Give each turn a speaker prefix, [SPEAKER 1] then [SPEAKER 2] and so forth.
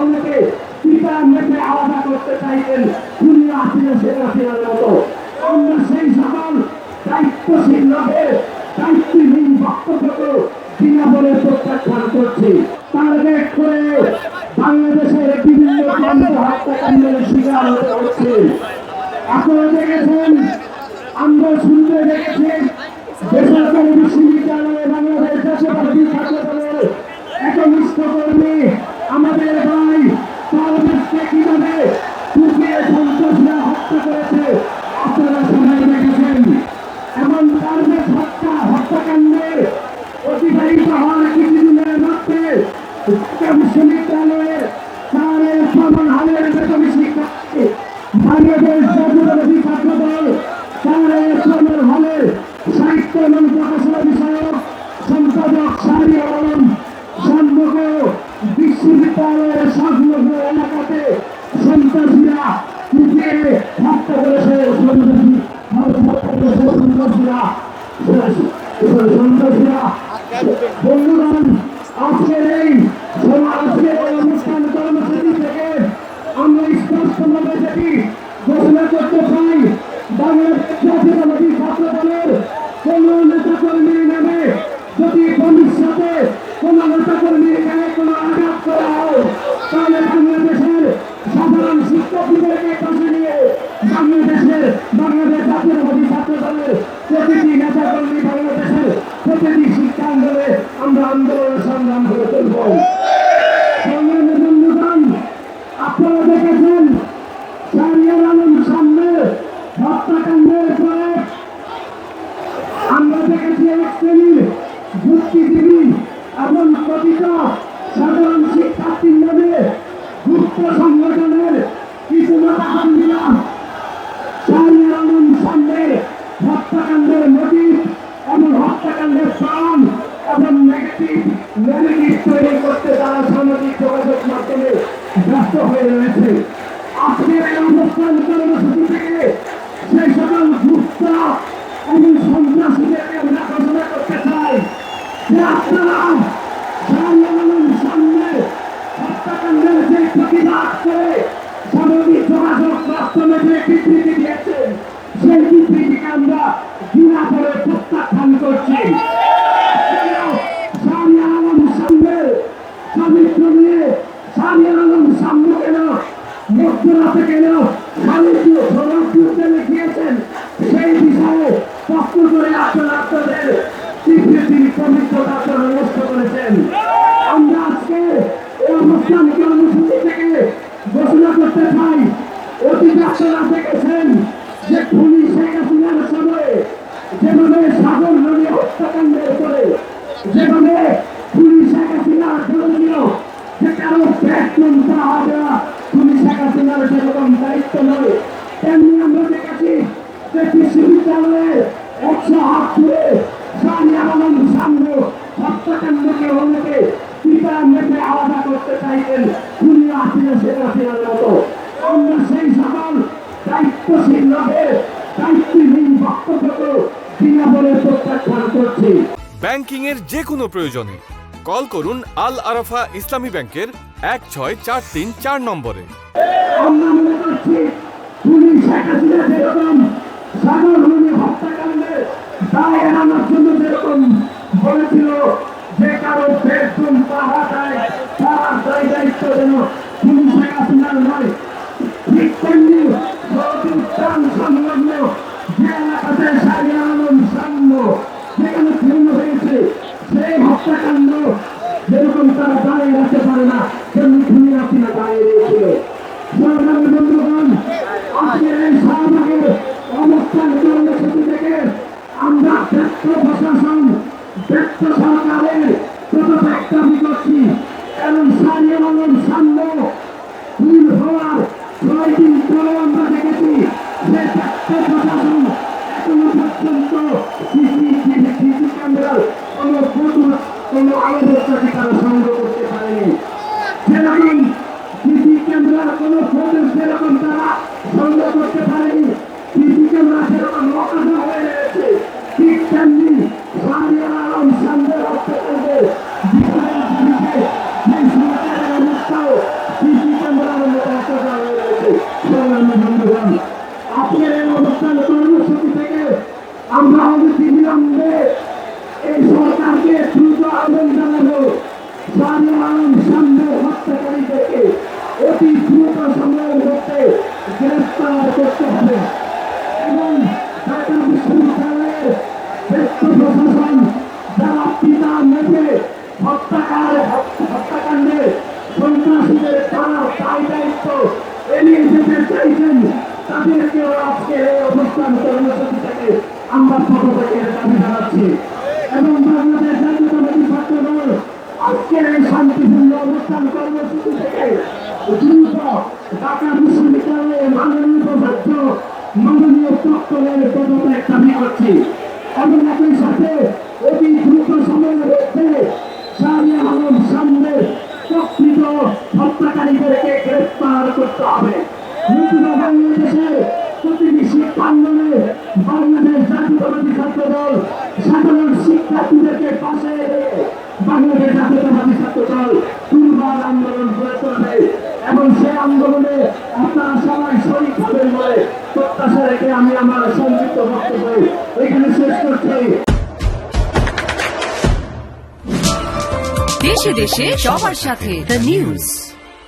[SPEAKER 1] অনেকে পিতা মেয়েকে আলাদা করতে চাইতেন খুনি আসিল শেখ হাসিনার মতো। আমরা সেই সকল দায়িত্বশীল লোকের দায়িত্বহীন বক্তব্যকে বিনাবলে প্রত্যাখ্যান করছি। টার্গেট করে বাংলাদেশের বিভিন্ন কেন্দ্র হত্যাকাণ্ডের শিকার হতে হচ্ছে। আপনারা সবাই দেখেছেন এমন পারভেজ হত্যা, হত্যাকাণ্ডে অতিবাহিত হওয়ার কিছুদিনের মধ্যে ঢাকা বিশ্ববিদ্যালয়ের চারের প্রমাণ হালের সাহিত্য এবং বিষয়ক সম্পাদক শাহরি আলম বিশ্ববিদ্যালয়ের সংলগ্ন এলাকাতে সন্ত্রাসীরা কুপিয়ে সন্ত্রাসীরা সন্ত্রাসীরা, বন্ধুগণ, আজকের এই আজকের এই অনুষ্ঠান কর্মসূচি থেকে আমরা স্পষ্টভাবে যেটি ঘোষণা করতে চাই, বাংলাদেশ জাতীয়তাবাদী কোন নেতা কর্মীর নামে যদি ভবিষ্যতে কোন কোন আঘাত করা জাতীয়তাবাদী ছাত্র দলের প্রতিটি নেতা কর্মী বাংলাদেশের প্রতিটি শিক্ষাঙ্গনে আমরা আন্দোলন সংগ্রাম করে আপনারা দেখেছেন সামনে হত্যাকাণ্ডের আমরা দেখেছি এক শ্রেণির বুদ্ধিজীবী এবং কথিত সাধারণ শিক্ষার্থীর নামে গুপ্ত সংগঠনের কিছু শাহরিয়ার ব্যস্ত হয়ে রয়েছে। আজকের এই অবস্থান কর্মসূচি থেকে সেই সকল গুপ্ত এবং সন্ত্রাসীদেরকে আমরা ঘোষণা করতে চাই। যে আপনারা শাহরিয়ার সামনে হত্যাকাণ্ডের যে প্রতিবাদ করে সামাজিক যোগাযোগ মাধ্যমে যে বিবৃতি দিয়েছেন, সেই বিবৃতিকে আমরা ঘৃণা করে উদ্যানে গিয়েছেন সেই বিষয়ে প্রশ্ন করে আপনারা আপনাদের বিবৃতির পবিত্রতা নষ্ট করেছেন। আমরা আজকে এই অনুষ্ঠান কর্মসূচি থেকে ঘোষণা করতে চাই, অতীতে আপনারা দেখেছেন যে পুলিশ শেখ হাসিনার সময়ে যেভাবে সাগর নদী হত্যাকাণ্ডের পরে যেভাবে পুলিশ শেখ হাসিনা ধরেছিল যে কারও পাওয়া দেওয়া পুলিশ শেখ হাসিনার সেরকম দায়িত্ব নয়। তেমনি আমরা দেখেছি যে একশো হাত আলম সামনে হত্যাকাণ্ডকে অনেকে পিতা মেপে আলাদা করতে চাইতেন আসিল শেখ হাসিনার মতো আমরা সেই সকল দায়িত্বশীল লোকের দায়িত্বহীন বক্তব্যকে প্রত্যাখ্যান করছি।
[SPEAKER 2] ব্যাংকিং এর যে কোনো প্রয়োজনে কল করুন আল আরাফা ইসলামী ব্যাংকের এক ছয় চার তিন চার নম্বরে।
[SPEAKER 1] আমরা মনে করছি পুলিশ শেখ হাসিনা যেরকম সাগর নদী হত্যাকাণ্ডে দায় এড়ানোর জন্য যেরকম বলেছিল যে কারও বেতন যায় তার দায় পুলিশ শেখ নয়, ঠিক অবস্থান কর্মসূচি থেকে আমরা অনতিবিলম্বে এই সরকারকে দ্রুত আবেদন জানাব সাধারণ সামনে হত্যাকারীদেরকে অতি দ্রুত সময়ের মধ্যে গ্রেফতার করতে হবে। এবং ঢাকা বিশ্ববিদ্যালয়ের ব্যক্ত প্রশাসন যারা পিতা মেঘে হত্যাকার, হত্যাকাণ্ডে সন্ত্রাসীদের তারা দায় দায়িত্ব এড়িয়ে যেতে চাইছেন তাদেরকেও আজকে এই অনুষ্ঠান কর্মসূচি থেকে আমরা থেকে দাবি জানাচ্ছি। এবং বাংলাদেশ জাতীয়তাবাদী ছাত্র দল আজকের এই শান্তিপূর্ণ অনুষ্ঠান কর্মসূচি থেকে দ্রুত ঢাকা বিশ্ববিদ্যালয়ে মাননীয় উপাচার্য মাননীয় প্রক্টরের পদত্যাগ দাবি করছি। এবং একই সাথে পাশে রেখে ছাত্র দল দুর্বার আন্দোলন এবং সেই আন্দোলনে আপনারা সবাই শরীর হবেন বলে প্রত্যাশা রেখে আমি আমার সংক্ষিপ্ত বক্তব্য এখানে শেষ করছি।
[SPEAKER 3] দেশে দেশে সবার সাথে দ্য নিউজ